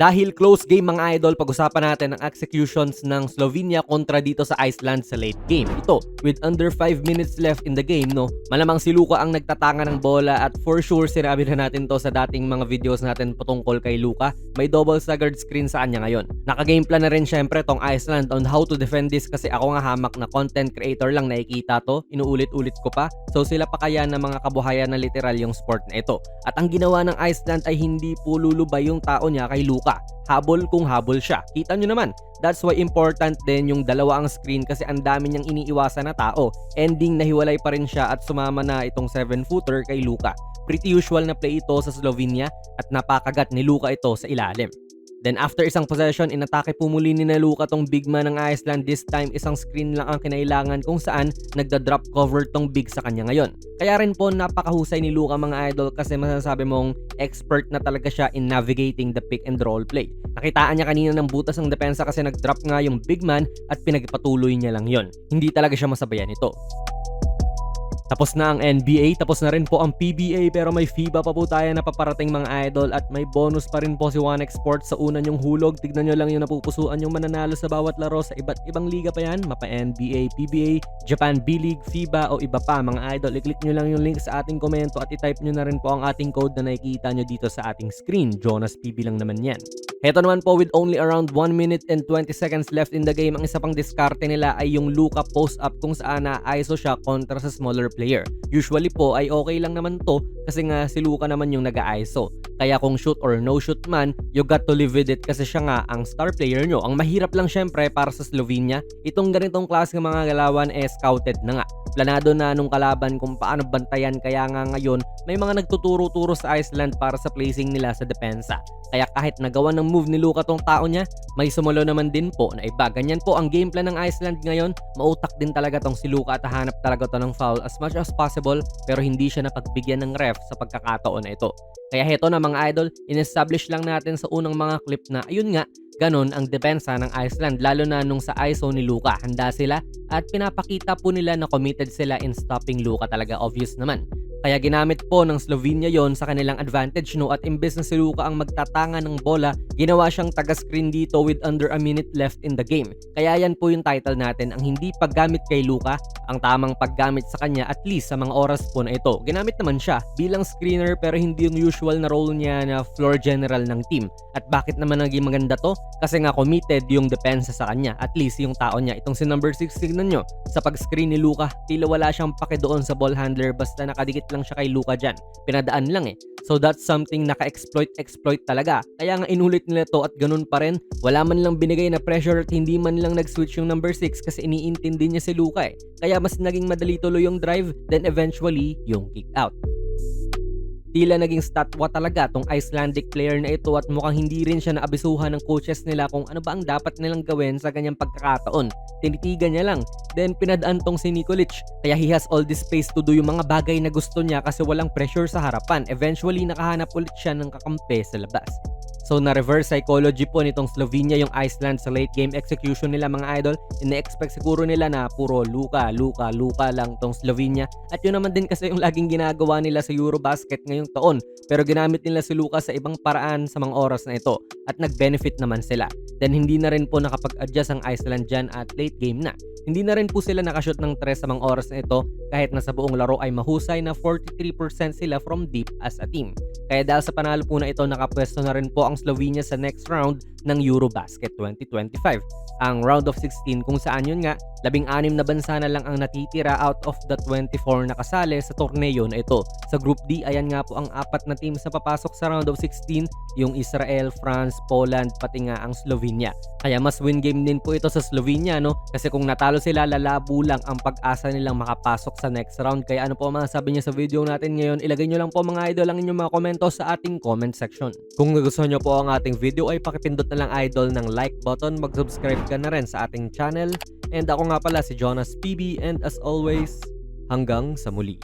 Dahil close game mga idol, pag-usapan natin ang executions ng Slovenia kontra dito sa Iceland sa late game. Ito, with under 5 minutes left in the game, no, malamang si Luka ang nagtatanga ng bola at for sure sinabi na natin to sa dating mga videos natin patungkol kay Luka. May double staggered screen sa kanya ngayon. Naka-game plan na rin syempre tong Iceland on how to defend this kasi ako nga hamak na content creator lang nakikita to, inuulit-ulit ko pa. So sila pa kaya na mga kabuhayan na literal yung sport na ito. At ang ginawa ng Iceland ay hindi po lulubay yung tao niya kay Luka. Habol kung habol siya. Kita nyo naman. That's why important din yung dalawa ang screen kasi ang dami niyang iniiwasan na tao. Ending nahiwalay pa rin siya at sumama na itong 7-footer kay Luka. Pretty usual na play ito sa Slovenia at napakagat ni Luka ito sa ilalim. Then after isang possession, inatake po muli ni na Luka tong big man ng Iceland. This time, isang screen lang ang kinailangan kung saan nagda-drop cover tong big sa kanya ngayon. Kaya rin po napakahusay ni Luka mga idol kasi masasabi mong expert na talaga siya in navigating the pick and roll play. Nakitaan niya kanina ng butas ng depensa kasi nag-drop nga yung big man at pinagpatuloy niya lang yon. Hindi talaga siya masabayan ito. Tapos na ang NBA, tapos na rin po ang PBA pero may FIBA pa po tayo na paparating mga idol at may bonus pa rin po si One Export sa una yung hulog. Tignan nyo lang yung napupusuan yung mananalo sa bawat laro sa iba't ibang liga pa yan. Mapa NBA, PBA, Japan B-League, FIBA o iba pa mga idol. I-click nyo lang yung link sa ating komento at i-type nyo na rin po ang ating code na nakikita nyo dito sa ating screen. Jonas PB lang naman yan. Heto naman po with only around 1 minute and 20 seconds left in the game, ang isa pang diskarte nila ay yung Luka post up kung saan na ISO siya kontra sa smaller player. Usually po ay okay lang naman to kasi nga si Luka naman yung nag-ISO. Kaya kung shoot or no shoot man, you got to live with it kasi siya nga ang star player nyo. Ang mahirap lang syempre para sa Slovenia, itong ganitong klase ng mga galawan eh scouted na nga. Planado na nung kalaban kung paano bantayan kaya nga ngayon may mga nagtuturo-turo sa Iceland para sa placing nila sa depensa. Kaya kahit nagawa ng move ni Luka tong tao niya, may sumulo naman din po na iba. Ganyan po ang game plan ng Iceland ngayon. Mautak din talaga tong si Luka at hahanap talaga to ng foul as much as possible pero hindi siya napagbigyan ng ref sa pagkakataon na ito. Kaya heto na mga idol, in-establish lang natin sa unang mga clip na ayun nga, ganon ang depensa ng Iceland lalo na nung sa ISO ni Luka. Handa sila at pinapakita po nila na committed sila in stopping Luka talaga obvious naman. Kaya ginamit po ng Slovenia yon sa kanilang advantage no at imbes na si Luka ang magtatanga ng bola, ginawa siyang taga-screen dito with under a minute left in the game. Kaya yan po yung title natin, ang hindi paggamit kay Luka, ang tamang paggamit sa kanya at least sa mga oras po na ito. Ginamit naman siya bilang screener pero hindi yung usual na role niya na floor general ng team. At bakit naman naging maganda to? Kasi nga committed yung depensa sa kanya, at least yung tao niya. Itong si number 6, tignan nyo, sa pag-screen ni Luka, tila wala siyang pake doon sa ball handler basta nakadikit lang siya kay Luka dyan. Pinadaan lang eh. So that's something naka-exploit exploit talaga. Kaya nga inulit nila to at ganun pa rin. Wala man lang binigay na pressure at hindi man lang nag-switch yung number 6 kasi iniintindi niya si Luka eh. Kaya mas naging madali tuloy yung drive then eventually yung kick out. Tila naging statwa talaga tong Icelandic player na ito at mukhang hindi rin siya naabisuhan ng coaches nila kung ano ba ang dapat nilang gawin sa ganyang pagkakataon. Tinitigan niya lang. Then pinadaan tong si Nikolic. Kaya he has all this space to do yung mga bagay na gusto niya kasi walang pressure sa harapan. Eventually nakahanap ulit siya ng kakampi sa labas. So na-reverse psychology po nitong Slovenia yung Iceland sa late game execution nila mga idol. Ina-expect siguro nila na puro Luka, Luka, Luka lang tong Slovenia. At yun naman din kasi yung laging ginagawa nila sa Eurobasket ngayong taon. Pero ginamit nila si Luka sa ibang paraan sa mga oras na ito. At nag-benefit naman sila. Then hindi na rin po nakapag-adjust ang Iceland dyan at late game na. Hindi na rin po sila nakashoot ng 3 sa mga oras na ito kahit na sa buong laro ay mahusay na 43% sila from deep as a team. Kaya dahil sa panalo po na ito, nakapwesto na rin po ang Slovenia sa next round ng Eurobasket 2025. Ang round of 16 kung saan yun nga, labing anim na bansa na lang ang natitira out of the 24 na kasali sa torneo na ito. Sa Group D, ayan nga po ang apat na teams na papasok sa round of 16, yung Israel, France, Poland, pati nga ang Slovenia. Kaya mas win game din po ito sa Slovenia, no? Kasi kung natalo sila, lalabo lang ang pag-asa nilang makapasok sa next round. Kaya ano po ang mga sabi niyo sa video natin ngayon, ilagay nyo lang po mga idol ang inyong mga komento sa ating comment section. Kung nagustuhan nyo po ang ating video ay pakipindot na lang idol ng like button, mag-subscribe ka na rin sa ating channel. And ako nga pala si Jonas PB and as always, hanggang sa muli.